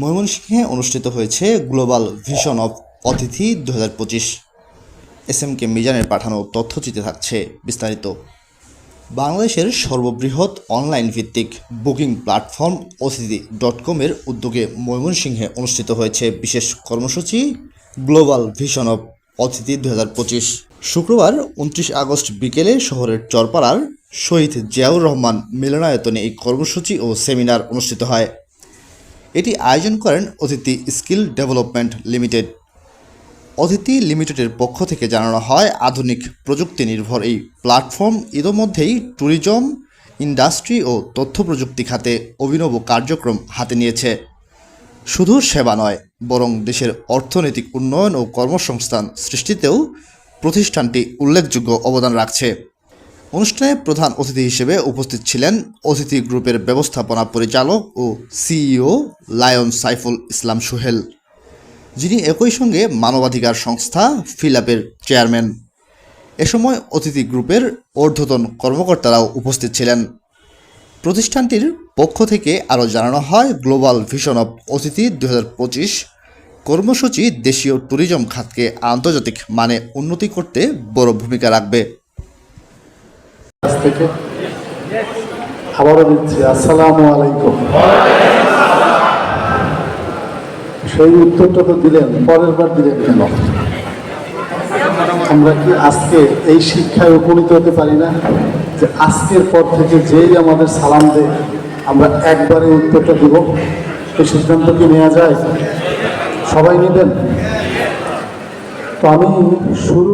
ময়মনসিংহে অনুষ্ঠিত হয়েছে গ্লোবাল ভিশন অফ অতিথি দু হাজার পঁচিশ। এস এম কে মিজানের পাঠানো তথ্যচিত্রে থাকছে বিস্তারিত। বাংলাদেশের সর্ববৃহৎ অনলাইন ভিত্তিক বুকিং প্ল্যাটফর্ম অতিথি ডট কমের উদ্যোগে ময়মনসিংহে অনুষ্ঠিত হয়েছে বিশেষ কর্মসূচি গ্লোবাল ভিশন অফ অতিথি দু হাজার পঁচিশ। শুক্রবার উনত্রিশ আগস্ট বিকেলে শহরের চরপাড়ার শহীদ জিয়াউর রহমান মিলনায়তনে এই কর্মসূচি ও সেমিনার অনুষ্ঠিত হয়। এটি আয়োজন করেন অতিথি স্কিল ডেভেলপমেন্ট লিমিটেড। অতিথি লিমিটেডের পক্ষ থেকে জানানো হয়, আধুনিক প্রযুক্তি নির্ভর এই প্ল্যাটফর্ম ইতোমধ্যেই ট্যুরিজম, ইন্ডাস্ট্রি ও তথ্য প্রযুক্তি খাতে অভিনব কার্যক্রম হাতে নিয়েছে। শুধু সেবা নয়, বরং দেশের অর্থনৈতিক উন্নয়ন ও কর্মসংস্থান সৃষ্টিতেও প্রতিষ্ঠানটি উল্লেখযোগ্য অবদান রাখছে। অনুষ্ঠানে প্রধান অতিথি হিসেবে উপস্থিত ছিলেন অতিথি গ্রুপের ব্যবস্থাপনা পরিচালক ও সিইও লায়ন সাইফুল ইসলাম সোহেল, যিনি একই সঙ্গে মানবাধিকার সংস্থা ফিলাপের চেয়ারম্যান। এ সময় অতিথি গ্রুপের ঊর্ধ্বতন কর্মকর্তারাও উপস্থিত ছিলেন। প্রতিষ্ঠানটির পক্ষ থেকে আরও জানানো হয়, গ্লোবাল ভিশন অব অতিথি দু হাজার পঁচিশ কর্মসূচি দেশীয় ট্যুরিজম খাতকে আন্তর্জাতিক মানে উন্নতি করতে বড় ভূমিকা রাখবে। থেকে? আবারও দিচ্ছি আসসালামু আলাইকুম। সেই উত্তরটা তো দিলেন, পরের বার দিলেন কেন? আমরা কি আজকে এই শিক্ষায় উপনীত হতে পারি না? যে আজকের পর থেকে যেই আমাদের সালাম দেয়, আমরা একবারে উত্তরটা দিব। এই সিদ্ধান্ত কি নেওয়া যায়? সবাই নেবেন? তো আমি শুরু